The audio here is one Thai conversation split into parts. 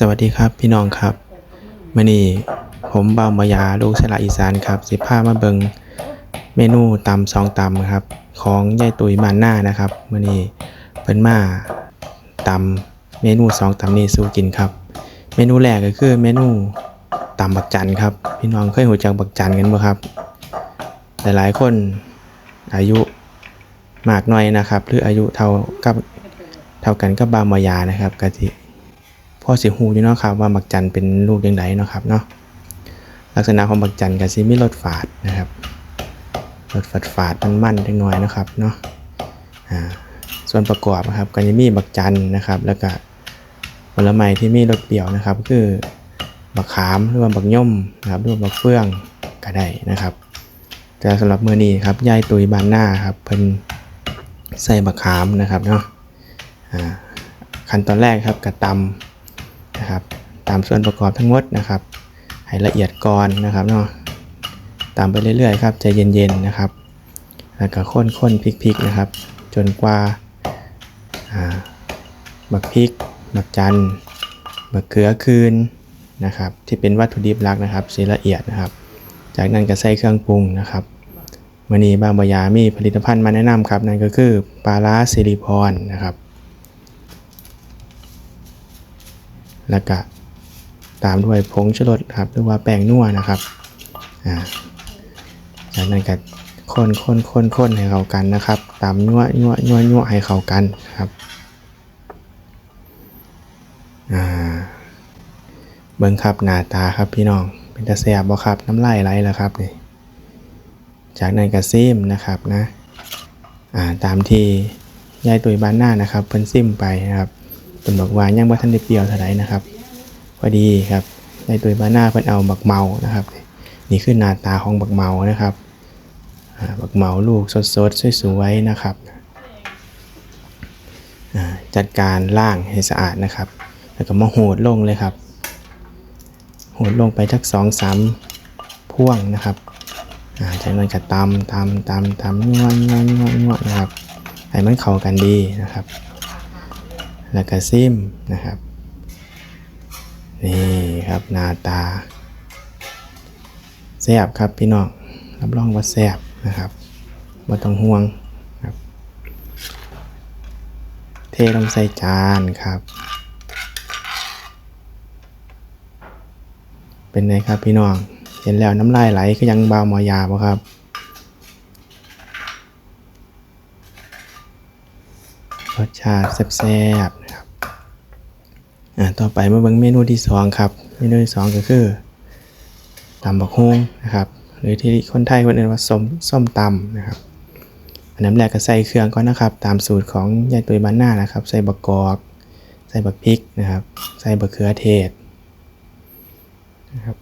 สวัสดีครับพี่น้องครับมื่อนี้ผมบาวมายาลูกสละอีสานครับ สิพามาเบิงเมนูตำสองตำครับ ของยายตุยมานหน้านะครับมื่อนี้เพิ่นมาตำเมนูสองตำนี้สู้กินครับ เมนูแรกก็คือเมนูตำบักจันครับ พี่น้องเคยหูจักบักจันกันบ่ครับ หลายๆคนอายุมากหน่อยนะครับ หรืออายุเท่ากับเท่ากันกับบาวมายานะครับกะทิ พ่อสิฮูอยู่เนาะครับว่าบักจันเป็นลูกยังไงเนาะครับเนาะลักษณะของบักจันก็สิมีรสฝาดนะครับรสฝาดฝาดมันมันๆจังหน่อยนะครับเนาะอ่าส่วนประกอบนะครับก็จะมีบักจันนะครับ แล้วก็ผลไม้ที่มีรสเปรี้ยวนะครับ คือบักขามหรือว่าบักย่อมนะครับหรือว่าบักเฟื่องก็ได้นะครับ แต่สำหรับมื้อนี้ครับยายตุยบานหน้าครับเพิ่นใส่บักขามนะครับเนาะอ่าขั้นตอนแรกครับกระตำ นะครับ ตามส่วนประกอบทั้งหมดนะครับ ให้ละเอียดก่อนนะครับเนาะตามไปเรื่อยๆครับใจเย็นๆนะครับ แล้วก็ข้นๆพริกๆนะครับ จนกว่าอ่าบักพริกบักจันบักเขือคืนนะครับ ที่เป็นวัตถุดิบหลักนะครับสีละเอียดนะครับ จากนั้นก็ใส่เครื่องปรุงนะครับวันนี้บางบายามีผลิตภัณฑ์มาแนะนำครับนั่นก็คือปลาร้าซิลิพรนะครับ แล้วก็ตามด้วยผงชูรสครับหรือว่าแป้งนัวนะครับอ่าจากนั้นก็คนคนคนคนให้เข้ากันนะครับ ตามนัวนัวนัวนัวให้เข้ากันครับอ่าเบิ้งครับหน้าตาครับพี่น้องเป็นตาแซ่บบ่ครับน้ำลายไหลแล้วครับนี่จากนั้นก็ซิมนะครับนะอ่าตามที่ยายตุยบ้านหน้านะครับเพิ่นซิมไปนะครับ เพิ่นบอกว่ายังบ่ทันได้เปรี้ยวเท่าไหร่นะครับพอดีครับในตัวบ้านหน้าเพิ่นเอาบักเมานะครับ นี่คือหน้าตาของบักเมานะครับบักเมาลูกสดๆสวยๆนะครับจัดการล่างให้สะอาดนะครับ แล้วก็มาโหดลงเลยครับโหดลงไปสักสองสามพ่วงนะครับอ่าจากนั้นก็ตำตำตำตำนัวนัวนัวนัวนะครับให้มันเข้ากันดีนะครับ แล้วก็ซิมนะครับ นี่ครับหน้าตาแซบครับพี่น้องรับรองว่าแซบนะครับม่ต้องห่วงครับเทลงใส่จานครับ เป็นไงครับพี่น้องเห็นแล้วน้ำลายไหลคือยังเบาหมอยาบ่ครับ รสชาติแซ่บๆนะครับอ่าต่อไปมาเบิ่งเมนูที่สองครับ เมนูที่สองก็คือตำบักฮงนะครับ หรือที่คนไทยเรียกว่าส้มส้มตำนะครับ อันน้ำแรกก็ใส่เครื่องก่อนนะครับ ตามสูตรของยายตุยบ้านหน้านะครับ ใส่บักกอก ใส่บักพริกนะครับ ใส่บักเขือเทศนะครับ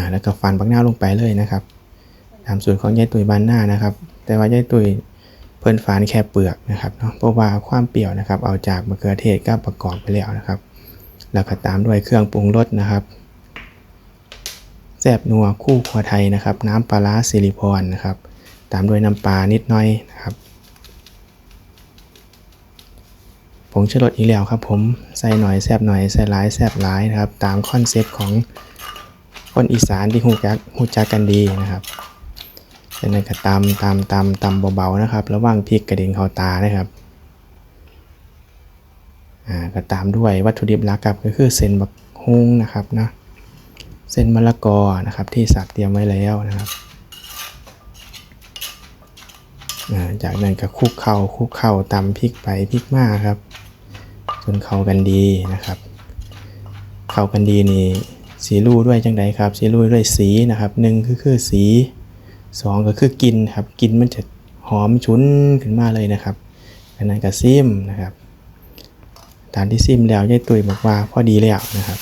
อ่าแล้วก็ฟันบักหน้าลงไปเลยนะครับตามสูตรของยายตุยบานหน้านะครับ แต่ว่ายายตุยเพิ่นฝานแค่เปลือกนะครับเนาะเพราะว่าความเปรี้ยวนะครับ เอาจากมะเขือเทศก็ประกอบไปแล้วนะครับ แล้วก็ตามด้วยเครื่องปรุงรสนะครับแซบนัวคู่ครัวไทยนะครับ น้ำปลาร้าสิริพรนะครับ ตามด้วยน้ำปลานิดหน่อยนะครับผงชูรสอีกแล้วครับผมใส่หน่อยแซบหน่อยใส่หลายแซบหลายนะครับ ตามคอนเซ็ปต์ของ คนอีสานที่หูจักหูจักกันดีนะครับจากนั้นก็ตำตำตำตำเบาๆนะครับ ระวังพริกกระเด็นเข้าตานะครับอ่าก็ตามด้วยวัตถุดิบหลักครับก็คือเส้นบักฮุ้งนะครับนะเส้นมะละกอนะครับที่สับเตรียมไว้แล้วนะครับอ่าจากนั้นก็คุกเข่าคุกเข่าตำพริกไปพริกมาครับ จนเข้ากันดีนะครับ เข้ากันดีนี่ สีรูด้วยจังใดครับ สีรูด้วยสีนะครับหนึ่งคือคือสีสองก็คือกลินครับกลินมันจะหอมฉุนขึ้นมาเลยนะครับอันนั้นก็ซิมนะครับตามที่ซิมแล้วยายตุยบอกว่าพอดีแล้วนะครับ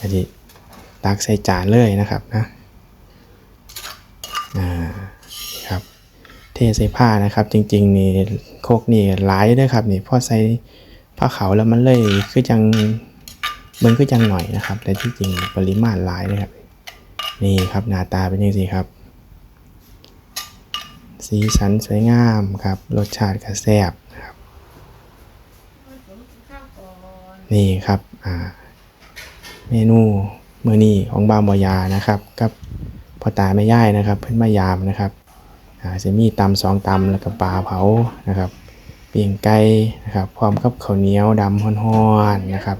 อันนี้ตักใส่จานเลยนะครับนะอ่าครับ เทใส่ผ้านะครับ จริงๆนี่โคกนี่หลายด้วยครับนี่พอใส่ผ้าขาวแล้วมันเลยคือจัง มันก็ยังหน่อยนะครับ แต่ที่จริงปริมาณหลายเลยครับ นี่ครับหน้าตาเป็นยังไงครับ สีสันสวยงามครับ รสชาติก็แซ่บนะครับ นี่ครับอ่าเมนูมื้อนี้ของบาวบอยานะครับกับพ่อตาแม่ย่ายนะครับ เพิ่อนมายามนะครับอ่าจะมีตำสองตำแล้วก็ปลาเผานะครับเปิ้งไก่นะครับ พร้อมกับข้าวเหนียวดำฮ้อนๆนะครับ